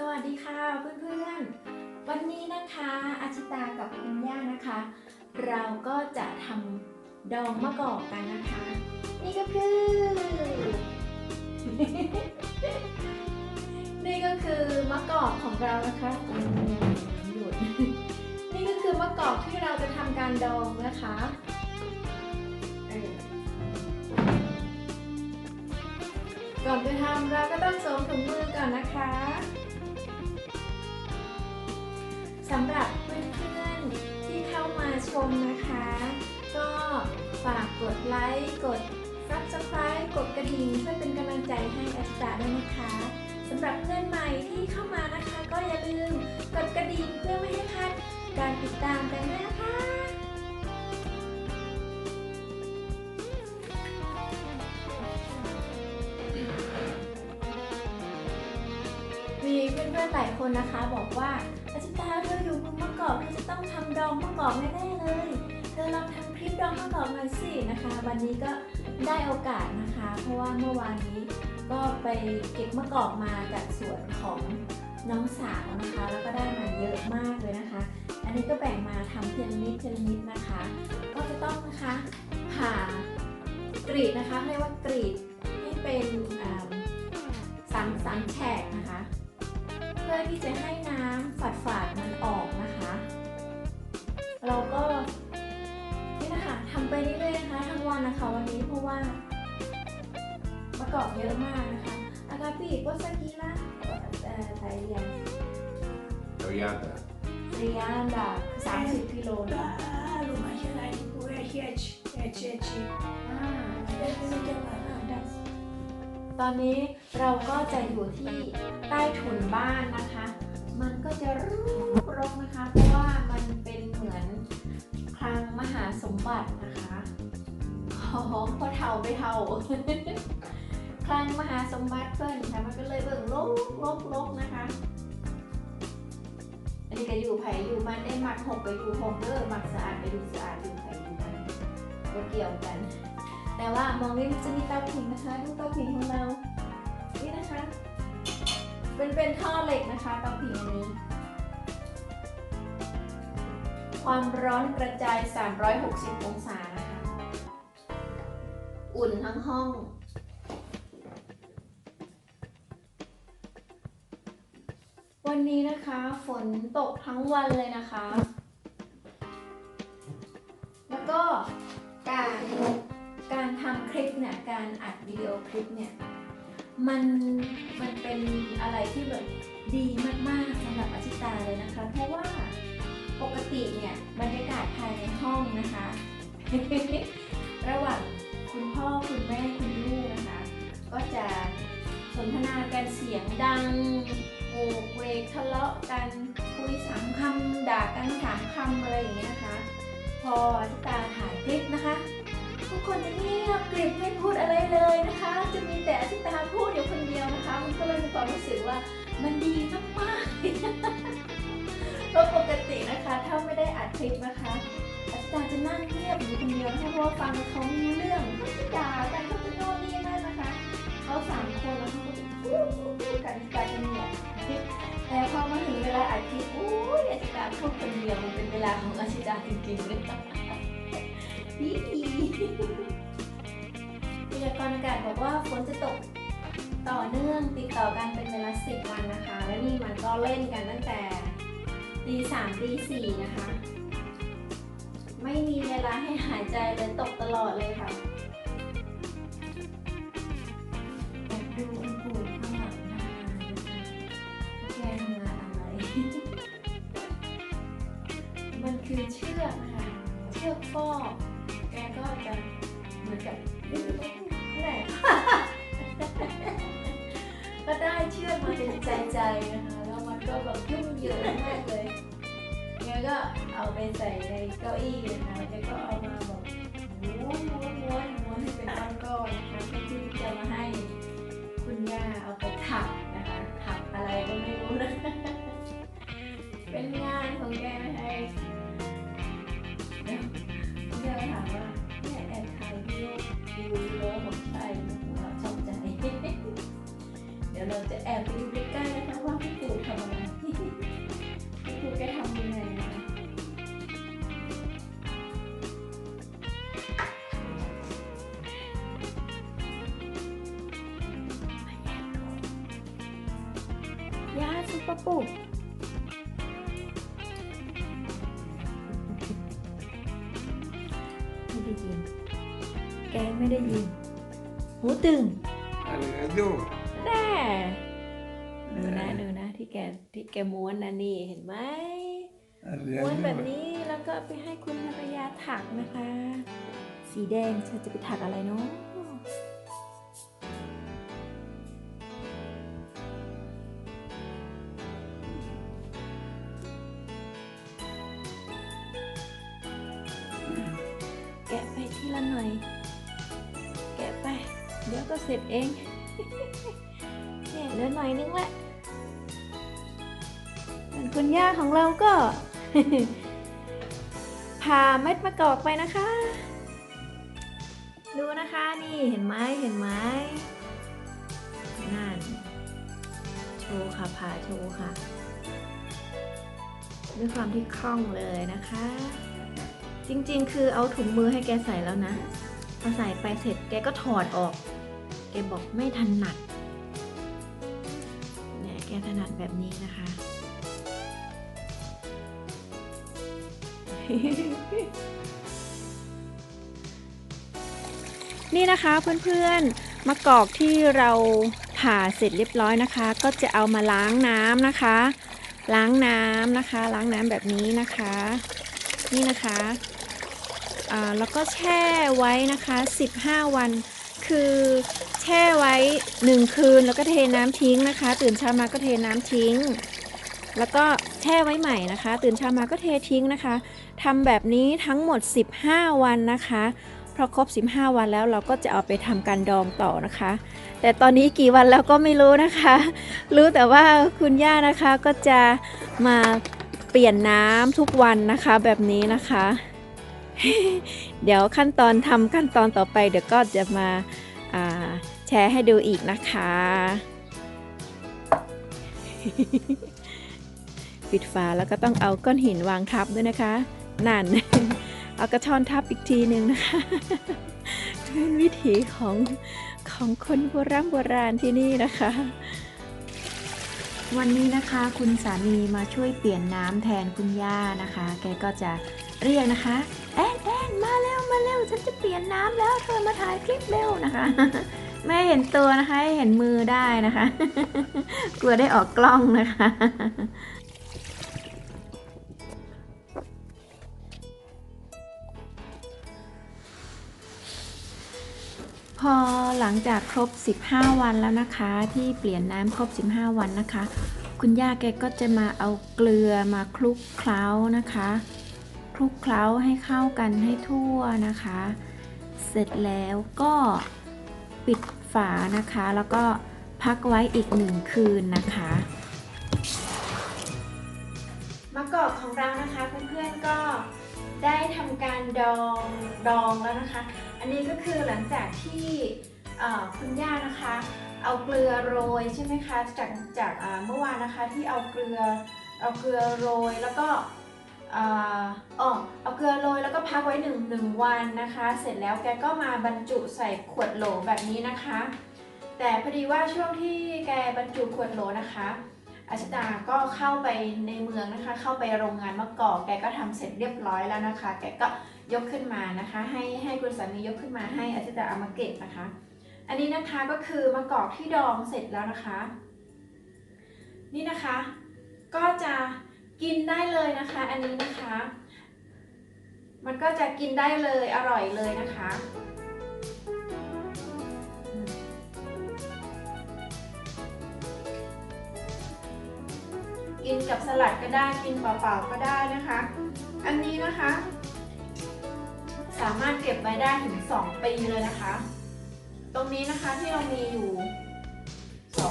สวัสดีค่ะเพื่อนๆ วันนี้นะคะอาชิตากับคุณย่านะคะ เราก็จะทำดองมะกอกกันนะคะ นี่ก็คือ นี่ก็คือมะกอกของเรานะคะหยุดนี่ก็คือมะกอกที่เราจะทำการดองนะคะก่อนจะทำเราก็ต้องสวมถุงมือก่อนนะคะ สำหรับเพื่อนๆที่เข้ามาชมนะคะ ก็ฝากกดไลค์กด subscribe กดกระดิ่งเพื่อเป็นกำลังใจให้อาจารย์ด้วยนะคะสำหรับเพื่อนใหม่ที่เข้ามานะคะ ก็อย่าลืมกดกระดิ่งเพื่อไม่ให้พลาดการติดตามกันนะคะมีเพื่อนๆหลายคนนะคะบอกว่า ต้องทำดองมะกอกแน่ๆเลย เธอลองทำคลิปดองมะกอกหน่อยสินะคะ วันนี้ก็ได้โอกาสนะคะ เพราะว่าเมื่อวานนี้ก็ไปเก็บมะกอกมาจากสวนของน้องสาวนะคะ แล้วก็ได้มาเยอะมากเลยนะคะ อันนี้ก็แบ่งมาทำเทียนนิดเทียนนิดนะคะ ก็จะต้องนะคะผ่ากรีดนะคะเรียกว่ากรีดให้เป็นสามสามแฉกนะคะ เพื่อที่จะให้น้ำฝาดฝาด เยอะมากนะคะอากาปีโกสกิละเอ่อไทยเรียน Obrigada. เรียนแบบสามสิบกิโลนะ Claro, mas era tipo é jet, é jet. อ่าตอนนี้เราก็จะอยู่ที่ใต้ถุนบ้านนะคะ มันก็จะรกรกนะคะ เพราะว่ามันเป็นเหมือนคลังมหาสมบัตินะคะ อ๋อพอเท่าไปเท่า คลังมหาสมบัติเพิ่นค่ะมันก็เลยเบิ่งลกลกลกนะคะ อันนี้ก็อยู่ไผอยู่มันได้หมักหกก็อยู่หกเด้อมักสะอาดไปดูสะอาดอยู่ไผอยู่มันก็เกี่ยวกัน แต่ว่ามองนี่มันจะมีเตาผิงนะคะดูเตาผิงของเรานี่นะคะ เป็นเป็นท่อเหล็กนะคะเตาผิงอันนี้ ความร้อนกระจาย 360 องศานะคะ อุ่นทั้งห้อง วันนี้นะคะ ฝนตกทั้งวันเลยนะคะ แล้วก็การการทำคลิปเนี่ย การอัดวิดีโอคลิปเนี่ย มันมันเป็นอะไรที่แบบดีมากๆสำหรับอาชิตาเลยนะคะ เพราะว่าปกติเนี่ยบรรยากาศภายในห้องนะคะ ระหว่างคุณพ่อคุณแม่คุณลูกนะคะ ก็จะสนทนากันเสียงดัง กเวกทะเลาะกันคุยสามคำด่ากันสามคำอะไรอย่างเงี้ยนะคะ พออาชิตาถ่ายคลิปนะคะ ทุกคนจะเงียบกริบไม่พูดอะไรเลยนะคะ จะมีแต่อาชิตาพูดอยู่คนเดียวนะคะ มันก็เลยมีความรู้สึกว่ามันดีมากๆเพราะปกตินะคะ ถ้าไม่ได้อัดคลิปนะคะอาชิตาจะนั่งเงียบอยู่คนเดียวนะคะเพราะว่าฟังเขาไม่รู้เรื่องเขาจะด่ากัน เขาสามคนแล้วเขาก็จะพูดพูดกันอาชิตาจะเงียแต่พอมาถึงเวลาอัดคลิปอุ้ยอาชิตาพูดคนเดียวมันเป็นเวลาของอาชิตาจริงๆเลยดีพยากรณ์อากาศบอกว่าฝนจะตกต่อเนื่องติดต่อกันเป็นเวลา10วันนะคะ และนี่มันก็เล่นกันตั้งแต่ตีสามตีสี่นะคะ ไม่มีเวลาให้หายใจเลยตกตลอดเลยค่ะ กฟอกแกก็จะเหมือนกับแหละก็ได้เชื่อมาเป็นใจใจนะคะ แล้วมันก็แบบยุ่งเหยิงมากเลยแกก็เอาไปใส่ในเก้าอี้นะคะแกก็เอามาแบบม้วนม้วนม้วนม้วนให้เป็นก้อนๆนะคะเพื่อที่จะมาให้คุณย่าเอาไปถักนะคะถักอะไรก็ไม่รู้นะ ปะปูไม่ได้ยิน แกไม่ได้ยิน หูตึง Alrededor. แน่ดูนะดูนะที่แกที่แกม้วนนะนี่เห็นไหมม้วนแบบ Alrededor. นี้แล้วก็ไปให้คุณภรรยาถักนะคะ สีแดงฉันจะไปถักอะไรเนาะ เองเนี่ยเหลือหน่อยนึงแหละส่วนคุณย่าของเราก็ผ่าเม็ดมะกอกไปนะคะ ดูนะคะนี่เห็นไหมเห็นไหมนั่นโชว์ค่ะผ่าโชว์ค่ะ ด้วยความที่คล่องเลยนะคะ จริงๆ คือเอาถุงมือให้แกใส่แล้วนะพอใส่ไปเสร็จแกก็ถอดออก แกบอกไม่ถนัดเนี่ยแกถนัดแบบนี้นะคะ นี่นะคะเพื่อนๆมะกอกที่เราผ่าเสร็จเรียบร้อยนะคะ ก็จะเอามาล้างน้ำนะคะ ล้างน้ำนะคะ ล้างน้ำแบบนี้นะคะ นี่นะคะแล้วก็แช่ไว้นะคะ 15 วัน คือ ช่ไว้1คืนแล้วก็เทน้ำทิ้งนะคะ ตื่นเช้ามาก็เทน้ำทิ้ง แล้วก็แช่ไว้ใหม่นะคะ ตื่นเช้ามาก็เททิ้งนะคะทำแบบนี้ทั้งหมด 15 วันนะคะพอครบ 15 วันแล้วเราก็จะเอาไปทำการดองต่อนะคะ แต่ตอนนี้กี่วันแล้วก็ไม่รู้นะคะ รู้แต่ว่าคุณย่านะคะก็จะมาเปลี่ยนน้ำทุกวันนะคะแบบนี้นะคะ เดี๋ยวขั้นตอนทำขั้นตอนต่อไปเดี๋ยวก็จะมา แชร์ให้ดูอีกนะคะ ปิดฝาแล้วก็ต้องเอาก้อนหินวางทับด้วยนะคะ นั่น เอากระชอนทับอีกทีหนึ่งนะคะเป็นวิถีของของคนโบราณโบราณที่นี่นะคะ วันนี้นะคะคุณสามีมาช่วยเปลี่ยนน้ำแทนคุณย่านะคะ แกก็จะเรียกนะคะแอนแอนมาเร็วมาเร็วฉันจะเปลี่ยนน้ำแล้วเธอมาถ่ายคลิปเร็วนะคะ ไม่เห็นตัวนะคะเห็นมือได้นะคะ กลัวได้ออกกล้องนะคะพอหลังจากครบ 15 วันแล้วนะคะ ที่เปลี่ยนน้ำครบ 15 วันนะคะ คุณย่าแกก็จะมาเอาเกลือมาคลุกเคล้านะคะ คลุกเคล้าให้เข้ากันให้ทั่วนะคะ เสร็จแล้วก็ ปิดฝานะคะ แล้วก็พักไว้อีกหนึ่งคืนนะคะมะกอกของเรานะคะเพื่อนๆก็ได้ทำการดองดองแล้วนะคะ อันนี้ก็คือหลังจากที่คุณย่านะคะ เอาเกลือโรยใช่ไหมคะจากจากเมื่อวานนะคะที่เอาเกลือเอาเกลือโรยแล้วก็ อ่าอ๋อเอาเกลือโรยแล้วก็พักไว้หนึ่งหนึ่งวันนะคะ เสร็จแล้วแกก็มาบรรจุใส่ขวดโหลแบบนี้นะคะ แต่พอดีว่าช่วงที่แกบรรจุขวดโหลนะคะอาชิตาก็เข้าไปในเมืองนะคะ เข้าไปโรงงานมะกอกแกก็ทำเสร็จเรียบร้อยแล้วนะคะ แกก็ยกขึ้นมานะคะ ให้ให้คุณสามียกขึ้นมาให้อาชิตาเอามาเก็บนะคะ อันนี้นะคะก็คือมะกอกที่ดองเสร็จแล้วนะคะ นี่นะคะ ก็จะ กินได้เลยนะคะ อันนี้นะคะ มันก็จะกินได้เลยอร่อยเลยนะคะกินกับสลัดก็ได้กินเปล่าๆก็ได้นะคะ อันนี้นะคะ สามารถเก็บไว้ได้ถึง 2 ปีเลยนะคะ ตรงนี้นะคะที่เรามีอยู่ 2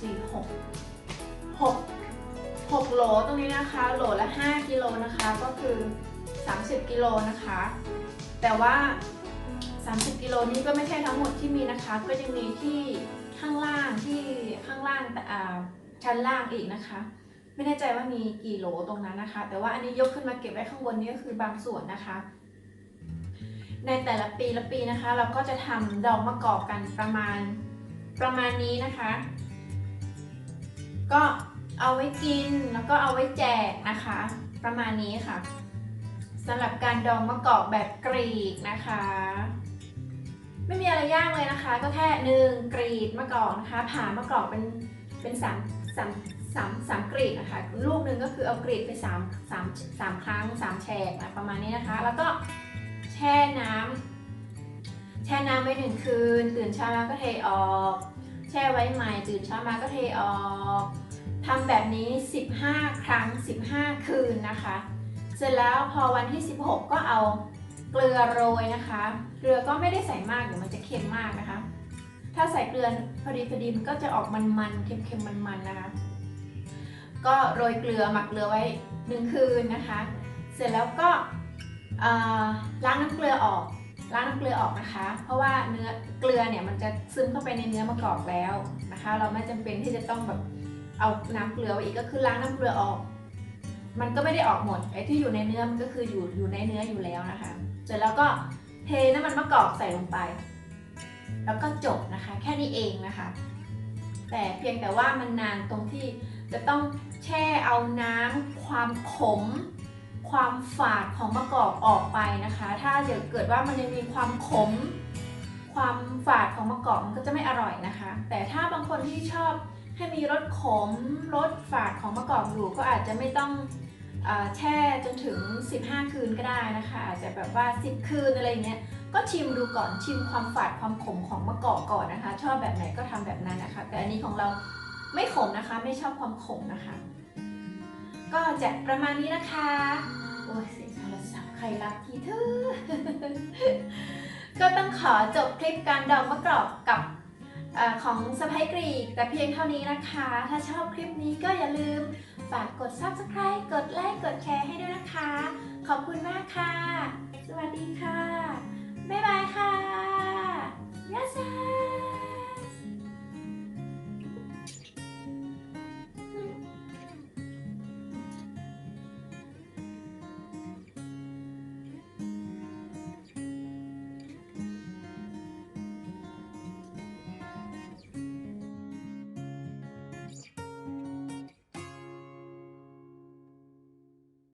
4 6 6 6โหลตรงนี้นะคะ โหลละ 5กิโลนะคะ ก็คือ 30กิโลนะคะ แต่ว่า 30กิโลนี้ก็ไม่ใช่ทั้งหมดที่มีนะคะ ก็ยังมีที่ข้างล่างที่ข้างล่างแต่ชั้นล่างอีกนะคะ ไม่แน่ใจว่ามีกี่โหลตรงนั้นนะคะ แต่ว่าอันนี้ยกขึ้นมาเก็บไว้ข้างบนนี้ก็คือบางส่วนนะคะ ในแต่ละปีละปีนะคะ เราก็จะทำดอกมะกอกกันประมาณประมาณนี้นะคะ ก็ เอาไว้กินแล้วก็เอาไว้แจกนะคะ ประมาณนี้ค่ะสำหรับการดองมะกอกแบบกรีกนะคะ ไม่มีอะไรยากเลยนะคะ ก็แค่หนึ่งกรีดมะกอกนะคะ ผ่ามะกอกเป็นเป็นสามสามสามสามกรีดนะคะลูกหนึ่งก็คือเอากรีดไปสามสามสามครั้งสามแฉกนะประมาณนี้นะคะ แล้วก็แช่น้ำแช่น้ำไว้หนึ่งคืน ตื่นเช้ามาก็เทออก แช่ไว้ใหม่ตื่นเช้ามาก็เทออก ทำแบบนี้ 15 ครั้ง 15 คืนนะคะ เสร็จแล้วพอวันที่ 16 ก็เอาเกลือโรยนะคะ เกลือก็ไม่ได้ใส่มากเดี๋ยวมันจะเค็มมากนะคะ ถ้าใส่เกลือพอดีพอดีมันก็จะออกมันๆ เค็มๆ มันๆ นะคะ ก็โรยเกลือหมักเกลือไว้หนึ่งคืนนะคะ เสร็จแล้วก็ล้างน้ำเกลือออกล้างน้ำเกลือออกนะคะ เพราะว่าเนื้อเกลือเนี่ยมันจะซึมเข้าไปในเนื้อมะกอกแล้วนะคะ เราไม่จำเป็นที่จะต้องแบบ เอาน้ำเกลือไว้อีกก็คือล้างน้ำเกลือออก มันก็ไม่ได้ออกหมดไอ้ที่อยู่ในเนื้อมันก็คืออยู่อยู่ในเนื้ออยู่แล้วนะคะ เสร็จแล้วก็เทน้ำมันมะกอกใส่ลงไป แล้วก็จบนะคะ แค่นี้เองนะคะ แต่เพียงแต่ว่ามันนานตรงที่จะต้องแช่เอาน้ำความขม ความฝาดของมะกอกออกไปนะคะ ถ้าเกิดว่ามันยังมีความขม ความฝาดของมะกอกมันก็จะไม่อร่อยนะคะ แต่ถ้าบางคนที่ชอบ ให้มีรสขมรสฝาดของมะกอกอยู่ก็อาจจะไม่ต้องอแช่จนถึง 15 คืนก็ได้นะคะ อาจจะแบบว่า 10 คืนอะไรเงี้ยก็ชิมดูก่อนชิมความฝาดความขมของมะกอกก่อนนะคะ ชอบแบบไหนก็ทำแบบนั้นนะคะ แต่อันนี้ของเราไม่ขมนะคะ ไม่ชอบความขมนะคะ ก็จะประมาณนี้นะคะ โอ้ยเสียงโทรศัพท์ใครรับทีเธอก็ต้องขอจบคลิปการดองมะกรอกกับ ของสไปกรีก แต่เพียงเท่านี้นะคะ ถ้าชอบคลิปนี้ก็อย่าลืมฝากกด subscribe กดไลค์ กดแชร์ให้ด้วยนะคะ ขอบคุณมากค่ะ สวัสดีค่ะ บ๊ายบายค่ะ